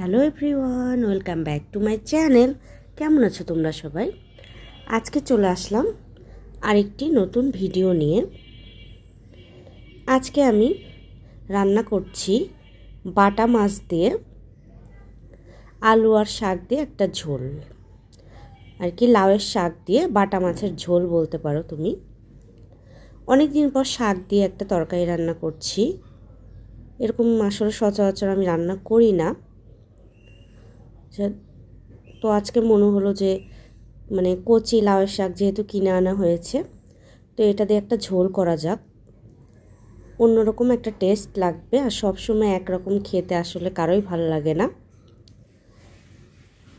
Hello everyone, welcome back to my channel. কেমন আছো তোমরা সবাই? আজকে চলে আসলাম আরেকটি নতুন ভিডিও নিয়ে। আজকে আমি রান্না করছি বাটা মাছ দিয়ে আলু আর শাক দিয়ে একটা ঝোল। আর কি লাউয়ের শাক দিয়ে বাটা মাছের ঝোল বলতে পারো তুমি। অনেক দিন পর শাক দিয়ে একটা তরকারি রান্না করছি। এরকম আসলে সচরাচর আমি রান্না করি না। তো আজকে মনে হলো যে মানে কচি লাউয়ের শাক যেহেতু কিনে আনা হয়েছে, তো এটা দিয়ে একটা ঝোল করা যাক। অন্যরকম একটা টেস্ট লাগবে আর সবসময় একরকম খেতে আসলে কারোই ভালো লাগে না।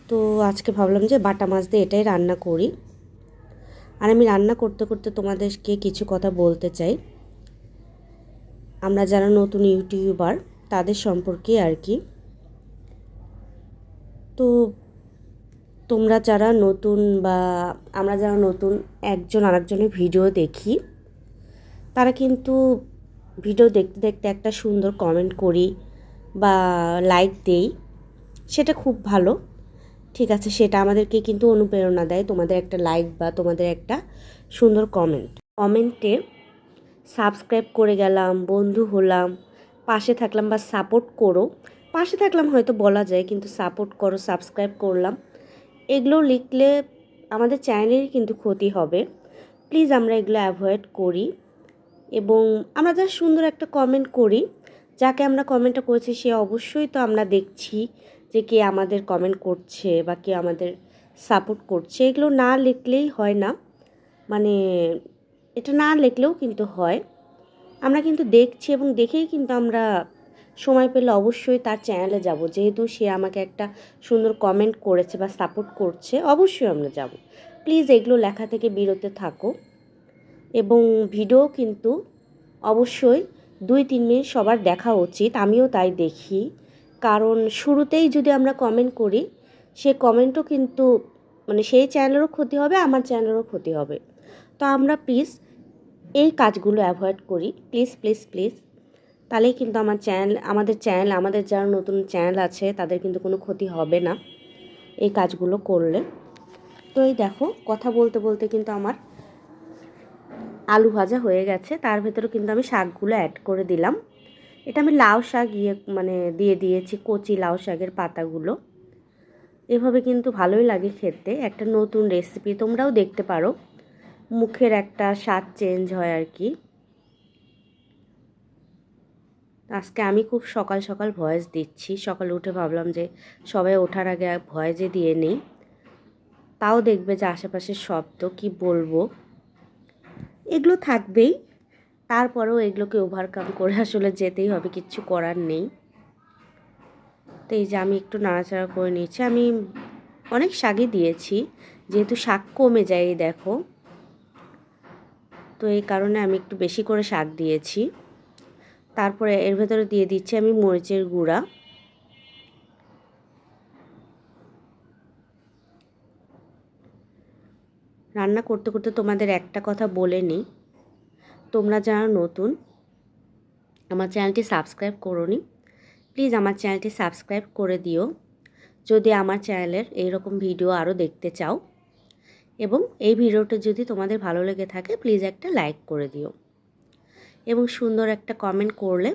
তো আজকে ভাবলাম যে বাটা মাছ দিয়ে এটাই রান্না করি। আর আমি রান্না করতে করতে তোমাদেরকে কিছু কথা বলতে চাই। আমরা যারা নতুন ইউটিউবার, তাদের সম্পর্কে আর কি। তো তোমরা যারা নতুন বা আমরা যারা নতুন, একজন আরেকজনের ভিডিও দেখি, তারা কিন্তু ভিডিও দেখতে দেখতে একটা সুন্দর কমেন্ট করি বা লাইক দেই, সেটা খুব ভালো। ঠিক আছে, সেটা আমাদেরকে কিন্তু অনুপ্রেরণা দেয়, তোমাদের একটা লাইক বা তোমাদের একটা সুন্দর কমেন্ট কমেন্টে সাবস্ক্রাইব করে গেলাম, বন্ধু হলাম, পাশে থাকলাম বা সাপোর্ট করো। পাশে থাকলাম হয়তো বলা যায়, কিন্তু সাপোর্ট করো সাবস্ক্রাইব করলাম। এগুলো লিখলে আমাদের চ্যানেলেরই কিন্তু ক্ষতি হবে। প্লিজ আমরা এগুলো অ্যাভয়েড করি। এবং আমরা যা সুন্দর একটা কমেন্ট করি, যাকে আমরা কমেন্টটা করেছি, সে অবশ্যই তো আমরা দেখছি যে কে আমাদের কমেন্ট করছে বা কে আমাদের সাপোর্ট করছে। এগুলো না লিখলেই হয় না। মানে এটা না লিখলেও কিন্তু হয়। আমরা কিন্তু দেখছি এবং দেখেই কিন্তু আমরা সময় পেলে অবশ্যই তার চ্যানেলে যাব। যেহেতু সে আমাকে একটা সুন্দর কমেন্ট করেছে বা সাপোর্ট করছে, অবশ্যই আমরা যাব। প্লিজ এগুলো লেখা থেকে বিরতে থাকো। এবং ভিডিও কিন্তু অবশ্যই দুই, তিন মিনিট সবার দেখা উচিত, আমিও তাই দেখি। কারণ শুরুতেই যদি আমরা কমেন্ট করি, সে কমেন্টও কিন্তু মানে সেই চ্যানেলেরও ক্ষতি হবে, আমার চ্যানেলেরও ক্ষতি হবে। তো আমরা প্লিজ এই কাজগুলো অ্যাভয়েড করি। প্লিজ প্লিজ প্লিজ তাহলেই কিন্তু আমার চ্যানেল, আমাদের চ্যানেল, আমাদের যারা নতুন চ্যানেল আছে, তাদের কিন্তু কোনো ক্ষতি হবে না। এই কাজগুলো করলে। তো এই দেখো, কথা বলতে বলতে কিন্তু আমার আলু ভাজা হয়ে গেছে। তার ভেতরে কিন্তু আমি শাকগুলো অ্যাড করে দিলাম। এটা আমি লাউ শাক ইয়ে মানে দিয়ে দিয়েছি, কচি লাউ শাকের পাতাগুলো। এভাবে কিন্তু ভালোই লাগে খেতে। একটা নতুন রেসিপি তোমরাও দেখতে পারো। মুখের একটা স্বাদ চেঞ্জ হয় আর কি। আজকে আমি খুব সকাল সকাল ভয়েস দিচ্ছি। সকালে উঠে ভাবলাম যে সবাই ওঠার আগে ভয়েসে দিয়ে নেই। তাও দেখবে যে আশেপাশের শব্দ, কি বলব? এগুলো থাকবেই। তারপরেও এগুলোকে ওভারকাম করে আসলে যেতেই হবে, কিচ্ছু করার নেই। তো এই যে আমি একটু নাড়াচাড়া করে নিয়েছি। আমি অনেক শাকই দিয়েছি, যেহেতু শাক কমে যায় দেখো। তো এই কারণে আমি একটু বেশি করে শাক দিয়েছি। তারপরে এর ভেতরে দিয়ে দিচ্ছি আমি মরিচের গুঁড়া। রান্না করতে করতে তোমাদের একটা কথা বলে নিই। তোমরা যারা নতুন, আমার চ্যানেলটি সাবস্ক্রাইব করো নি প্লিজ আমার চ্যানেলটি সাবস্ক্রাইব করে দিও। যদি আমার চ্যানেলের এইরকম ভিডিও আরও দেখতে চাও এবং এই ভিডিওটা যদি তোমাদের ভালো লেগে থাকে, প্লিজ একটা লাইক করে দিও। এবং সুন্দর একটা কমেন্ট করলে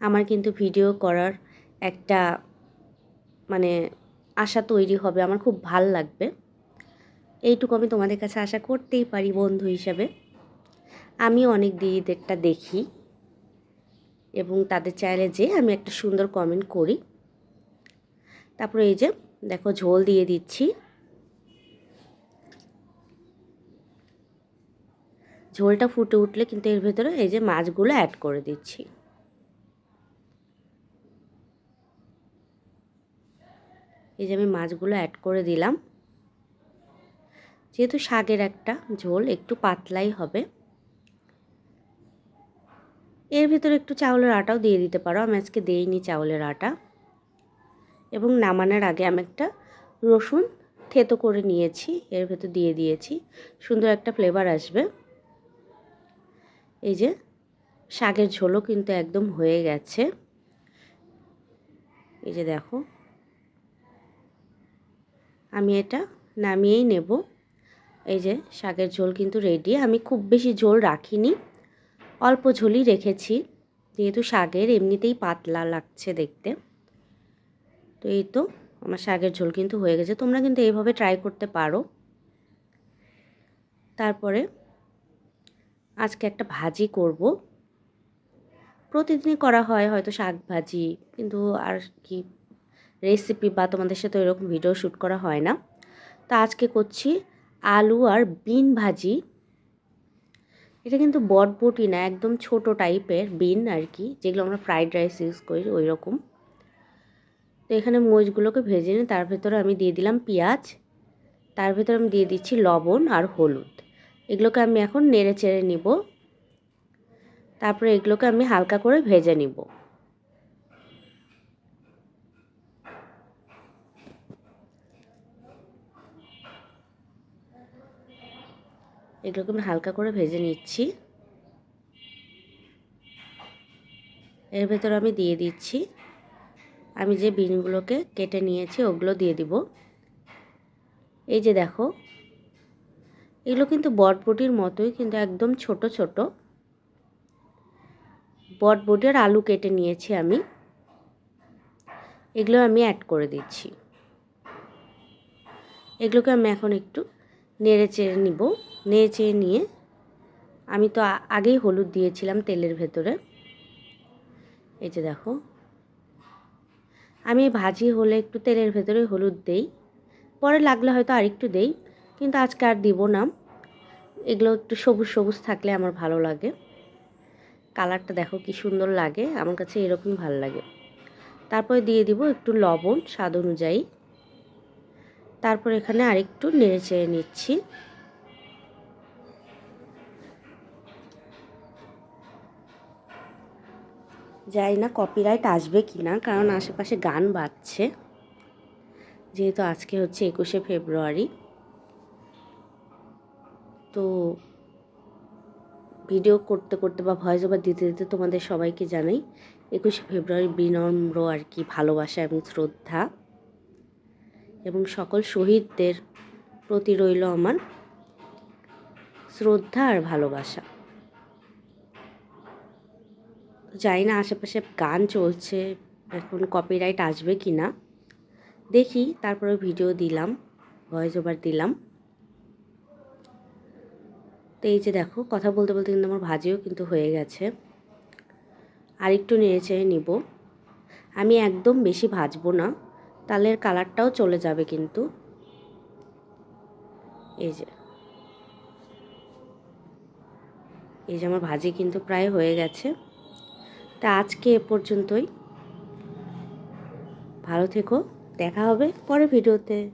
আমার কিন্তু ভিডিও করার একটা মানে আশা তৈরি হবে, আমার খুব ভালো লাগবে। এইটুকু আমি তোমাদের কাছে আশা করতেই পারি বন্ধু হিসাবে। আমি অনেক দিদিদেরটা দেখি এবং তাদের চাইলে যে আমি একটা সুন্দর কমেন্ট করি। তারপরে এই যে, দেখো ঝোল দিয়ে দিচ্ছি। ঝোলটা ফুটে উঠলে কিন্তু এর ভেতরে এই যে মাছগুলো অ্যাড করে দিচ্ছি। এই যে আমি মাছগুলো অ্যাড করে দিলাম। যেহেতু শাকের একটা ঝোল, একটু পাতলাই হবে। এর ভেতরে একটু চাউলের আটাও দিয়ে দিতে পারো। আমি আজকে দিইনি চাউলের আটা। এবং নামানোর আগে আমি একটা রসুন থেতো করে নিয়েছি। এর ভেতর দিয়ে দিয়েছি। সুন্দর একটা ফ্লেভার আসবে। এই যে শাকের ঝোলও কিন্তু একদম হয়ে গেছে। এই যে দেখো। আমি এটা নামিয়েই নেব। এই যে শাকের ঝোল কিন্তু রেডি আমি খুব বেশি ঝোল রাখিনি। অল্প ঝোলই রেখেছি। যেহেতু শাকের এমনিতেই পাতলা লাগছে দেখতে। তো এই তো আমার শাকের ঝোল কিন্তু হয়ে গেছে। তোমরা কিন্তু এইভাবে ট্রাই করতে পারো। তারপরে আজকে একটা ভাজি করব। প্রতিদিনই করা হয় হয়তো শাক ভাজি, কিন্তু আর কি রেসিপি বা তোমাদের সাথে এরকম ভিডিও শ্যুট করা হয় না। তা আজকে করছি আলু আর বিন ভাজি। এটা কিন্তু বটবটি না, একদম ছোট টাইপের বিন আর কি, যেগুলো আমরা ফ্রাইড রাইস ইউজ করি ওই রকম তো এখানে মরিচগুলোকে ভেজে নিয়ে তার ভেতরে আমি দিয়ে দিলাম পেঁয়াজ, তার ভেতরে আমি দিয়ে দিচ্ছি লবণ আর হলুদ। এগুলোকে আমি এখন নেড়ে চেড়ে নিব। তারপরে এগুলোকে আমি হালকা করে ভেজে নিব। এগুলোকে আমি হালকা করে ভেজে নিচ্ছি। এর ভেতরে আমি দিয়ে দিচ্ছি। আমি যে বিনগুলোকে কেটে নিয়েছি, ওগুলো দিয়ে দিব। এই যে দেখো এগুলো কিন্তু বটবটির মতোই, কিন্তু একদম ছোট ছোট। বটবটি আর আলু কেটে নিয়েছি আমি। এগুলো আমি অ্যাড করে দিচ্ছি। এগুলোকে আমি এখন একটু নেড়ে চেড়ে নিব। নেড়ে চেড়ে নিয়ে আমি তো আগেই হলুদ দিয়েছিলাম তেলের ভেতরে। এই যে দেখো। আমি ভাজি হলে একটু তেলের ভেতরে হলুদ দেই। পরে লাগলে হয়তো আরেকটু দেই। কিন্তু আজকে আর দিব না। এগুলো একটু সবুজ সবুজ থাকলে আমার ভালো লাগে। কালারটা দেখো কি সুন্দর লাগে, আমার কাছে এরকমই ভালো লাগে। তারপরে দিয়ে দিব একটু লবণ স্বাদ অনুযায়ী। তারপর এখানে আরেকটু নেড়ে চেড়ে নিচ্ছি। যাই না কপিরাইট আসবে কি না কারণ আশেপাশে গান বাজছে। যেহেতু আজকে হচ্ছে একুশে ফেব্রুয়ারি। তো ভিডিও করতে করতে বা ভয়েস ওভার দিতে দিতে তোমাদের সবাইকে জানাই। একুশে ফেব্রুয়ারি বিনম্র আর কি ভালোবাসা এবং শ্রদ্ধা এবং সকল শহীদদের প্রতি রইল আমার শ্রদ্ধা আর ভালোবাসা। জানি না আশেপাশে গান চলছে, এখন কপিরাইট আসবে কি না দেখি তারপরে ভিডিও দিলাম ভয়েস ওভার দিলাম। তো এই যে দেখো, কথা বলতে বলতে কিন্তু আমার ভাজিও কিন্তু হয়ে গেছে। আর একটু চেড়ে নিব। আমি একদম বেশি ভাজবো না, তালের কালারটাও চলে যাবে কিন্তু। এই যে। এই যে আমার ভাজি কিন্তু প্রায় হয়ে গেছে। তা আজকে এ পর্যন্তই। ভালো থেকো, দেখা হবে পরে ভিডিওতে।